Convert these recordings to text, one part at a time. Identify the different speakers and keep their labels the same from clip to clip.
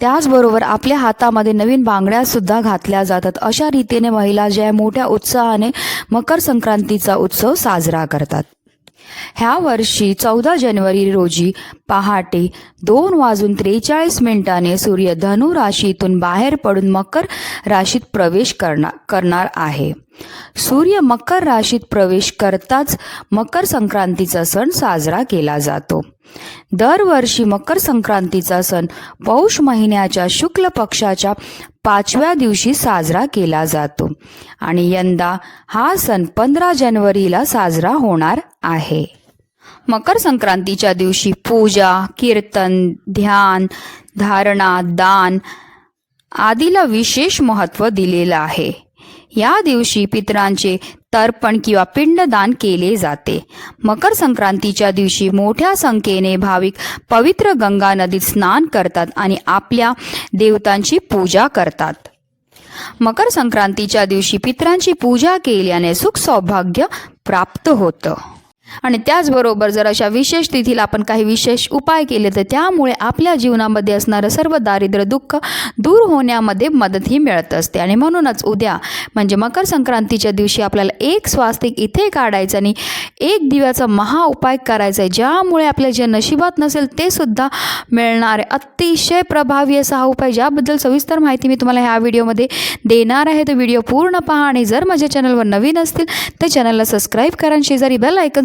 Speaker 1: त्याचबरोबर आपल्या हातामध्ये नवीन बांगड्या सुद्धा घातल्या जातात. अशा रीतीने महिला ज्या मोठ्या उत्साहाने मकर संक्रांतीचा उत्सव साजरा करतात. ह्या वर्षी चौदा जानेवारी रोजी पहाटे दोन वाजून त्रेचाळीस मिनिटाने सूर्य धनु राशीतून बाहेर पडून मकर राशीत प्रवेश करणार करणार आहे. सूर्य मकर राशीत प्रवेश करताच मकर संक्रांतीचा सण साजरा केला जातो. दरवर्षी मकर संक्रांतीचा सण पौष महिन्याच्या शुक्ल पक्षाच्या पाचव्या दिवशी साजरा केला जातो. आणि यंदा हा सण पंधरा जानेवारीला साजरा होणार आहे. मकर संक्रांतीच्या दिवशी पूजा कीर्तन ध्यान धारणा दान आदीला विशेष महत्त्व दिलेलं आहे. या दिवशी पितरांचे तर्पण किंवा पिंडदान केले जाते. मकर संक्रांतीच्या दिवशी मोठ्या संख्येने भाविक पवित्र गंगा नदीत स्नान करतात आणि आपल्या देवतांची पूजा करतात. मकर संक्रांतीच्या दिवशी पितरांची पूजा केल्याने सुख सौभाग्य प्राप्त होतं. आणि त्याचबरोबर जर अशा विशेष तिथीला आपण काही विशेष उपाय केले तर त्यामुळे आपल्या जीवनामध्ये असणारं सर्व दारिद्र्य दुःख दूर होण्यामध्ये मदतही मिळत असते. आणि म्हणूनच उद्या म्हणजे मकर संक्रांतीच्या दिवशी आपल्याला एक स्वास्तिक इथे काढायचं आणि एक दिव्याचा महा उपाय करायचा आहे ज्यामुळे आपल्या जे नशिबात नसेल ते सुद्धा मिळणार आहे. अतिशय प्रभावी असा हा उपाय ज्याबद्दल सविस्तर माहिती मी तुम्हाला ह्या व्हिडिओमध्ये देणार आहे. तो व्हिडिओ पूर्ण पहा आणि जर माझ्या चॅनलवर नवीन असतील तर चॅनलला सबस्क्राईब करा आणि शेजारी बेल ऐकन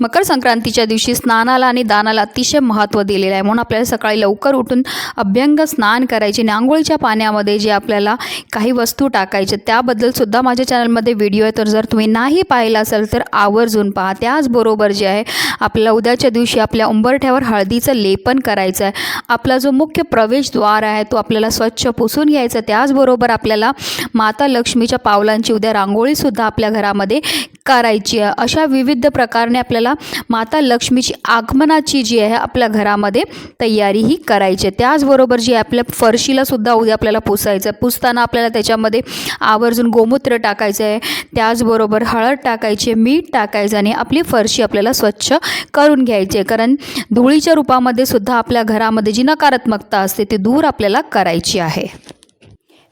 Speaker 1: मकर संक्रांतीच्या दिवशी स्नानाला आणि दानाला अतिशय महत्त्व दिलेलं आहे. म्हणून आपल्याला सकाळी लवकर उठून अभ्यंग स्नान करायचे आणि आंघोळीच्या पाण्यामध्ये जे आपल्याला काही वस्तू टाकायचे त्याबद्दलसुद्धा माझ्या चॅनलमध्ये व्हिडिओ आहे. तर जर तुम्ही नाही पाहिला असेल तर आवर्जून पहा. त्याचबरोबर जे आहे आपल्याला उद्याच्या दिवशी आपल्या उंबरठ्यावर हळदीचं लेपन करायचं आहे. आपला जो मुख्य प्रवेशद्वार आहे तो आपल्याला स्वच्छ पुसून घ्यायचा त्याचबरोबर आपल्याला माता लक्ष्मीच्या पावलांची उद्या रांगोळीसुद्धा आपल्या घरामध्ये करायची आहे. अशा विविध प्रकारने आपल्याला माता लक्ष्मीची आगमनाची जी आहे आपल्या घरामध्ये तयारी ही करायची आहे. त्याचबरोबर जी आहे आपल्या फरशीला सुद्धा उद्या आपल्याला पुसायचं आहे. पुसताना आपल्याला त्याच्यामध्ये आवर्जून गोमूत्र टाकायचं आहे. त्याचबरोबर हळद टाकायची मीठ टाकायचं आणि आपली फरशी आपल्याला स्वच्छ करून घ्यायची आहे. कारण धुळीच्या रूपामध्ये सुद्धा आपल्या घरामध्ये जी नकारात्मकता असते ती दूर आपल्याला करायची आहे.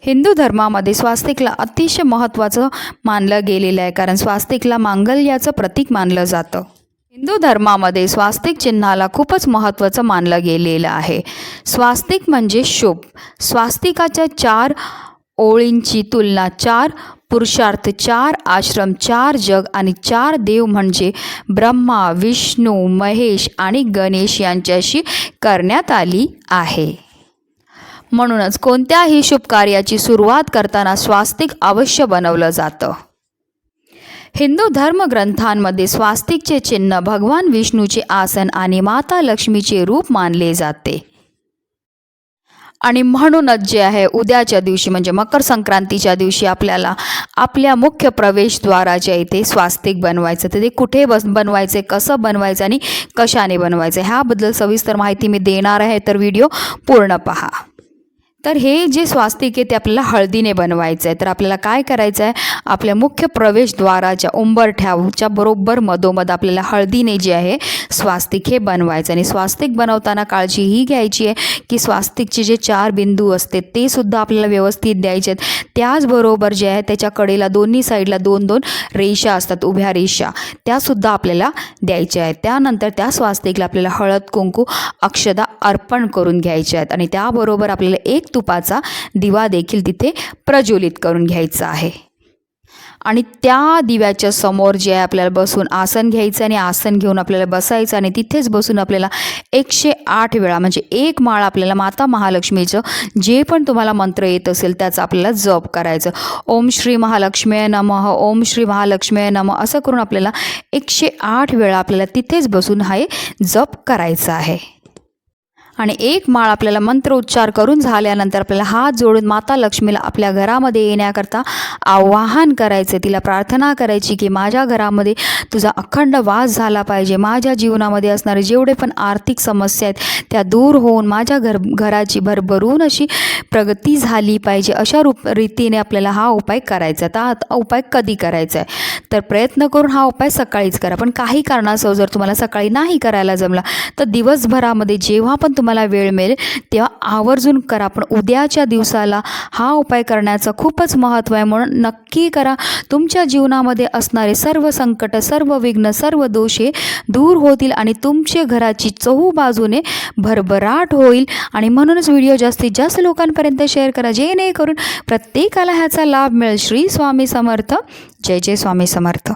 Speaker 1: हिंदू धर्मामध्ये स्वास्तिकला अतिशय महत्त्वाचं मानलं गेलेलं आहे कारण स्वास्तिकला मांगल्याचं प्रतीक मानलं जातं. हिंदू धर्मामध्ये स्वास्तिक चिन्हाला खूपच महत्त्वाचं मानलं गेलेलं आहे. स्वास्तिक म्हणजे शुभ. स्वास्तिकाच्या चार ओळींची तुलना चार पुरुषार्थ चार आश्रम चार जग आणि चार देव म्हणजे ब्रह्मा विष्णू महेश आणि गणेश यांच्याशी करण्यात आली आहे. म्हणूनच कोणत्याही शुभ कार्याची सुरुवात करताना स्वास्तिक अवश्य बनवलं जातं. हिंदू धर्मग्रंथांमध्ये स्वास्तिकचे चिन्ह भगवान विष्णूचे आसन आणि माता लक्ष्मीचे रूप मानले जाते. आणि म्हणूनच जे आहे उद्याच्या दिवशी म्हणजे मकर संक्रांतीच्या दिवशी आपल्याला आपल्या मुख्य प्रवेशद्वाराच्या इथे स्वास्तिक बनवायचं तर ते कुठे बस बनवायचे कसं बनवायचं आणि कशाने बनवायचं ह्याबद्दल सविस्तर माहिती मी देणार आहे तर व्हिडिओ पूर्ण पहा. तर हे जे स्वास्तिक आहे ते आपल्याला हळदीने बनवायचं आहे तर आपल्याला काय करायचं आहे आपल्या मुख्य प्रवेशद्वाराच्या उंबरठ्याच्या बरोबर मधोमध आपल्याला हळदीने जे आहे स्वास्तिक हे बनवायचं. आणि स्वास्तिक बनवताना काळजी ही घ्यायची आहे की स्वास्तिकचे जे चार बिंदू असते ते सुद्धा आपल्याला व्यवस्थित द्यायचे आहेत. त्याचबरोबर जे आहे त्याच्या कडेला दोन्ही साईडला दोन दोन रेषा असतात उभ्या रेषा. त्यासुद्धा आपल्याला द्यायच्या आहेत. त्यानंतर त्या स्वास्तिकला आपल्याला हळद कुंकू अक्षदा अर्पण करून घ्यायच्या आहेत. आणि त्याबरोबर आपल्याला एक तुपाचा दिवा देखील तिथे प्रज्वलित करून घ्यायचा आहे. आणि त्या दिव्याच्या समोर जे आहे आपल्याला बसून आसन घ्यायचं आणि आसन घेऊन आपल्याला बसायचं आणि तिथेच बसून आपल्याला एकशे आठ वेळा म्हणजे एक माळ आपल्याला माता महालक्ष्मीचं जे पण तुम्हाला मंत्र येत असेल त्याचा आपल्याला जप करायचं. ओम श्री महालक्ष्मी नमः ओम श्री महालक्ष्मी नम असं करून आपल्याला एकशे आठ वेळा आपल्याला तिथेच बसून हा जप करायचा आहे. आणि एक माळ आपल्याला मंत्र उच्चार करून झाल्यानंतर आपल्याला हात जोडून माता लक्ष्मीला आपल्या घरामध्ये येण्याकरता आवाहन करायचं तिला प्रार्थना करायची की माझ्या घरामध्ये तुझा अखंड वास झाला पाहिजे. माझ्या जीवनामध्ये असणारे जेवढे पण आर्थिक समस्या आहेत त्या दूर होऊन माझ्या घर घराची भरभरून अशी प्रगती झाली पाहिजे. अशा रूप रीतीने आपल्याला हा उपाय करायचा आहे. आता हा उपाय कधी करायचा आहे? तर प्रयत्न करून हा उपाय सकाळीच करा. पण काही कारणास्तव जर तुम्हाला सकाळी नाही करायला जमला तर दिवसभरामध्ये जेव्हा पण तुम्हाला वेळ मिळेल तेव्हा आवर्जून करा. पण उद्याच्या दिवसाला हा उपाय करण्याचं खूपच महत्त्व आहे म्हणून नक्की करा. तुमच्या जीवनामध्ये असणारे सर्व संकट सर्व विघ्न सर्व दोषे दूर होतील आणि तुमचे घराची चहू बाजूने भरभराट होईल. आणि म्हणूनच व्हिडिओ जास्तीत जास्त लोकांपर्यंत शेअर करा. जेणेकरून प्रत्येकाला ह्याचा लाभ मिळेल. श्री स्वामी समर्थ. जय जय स्वामी समर्थ.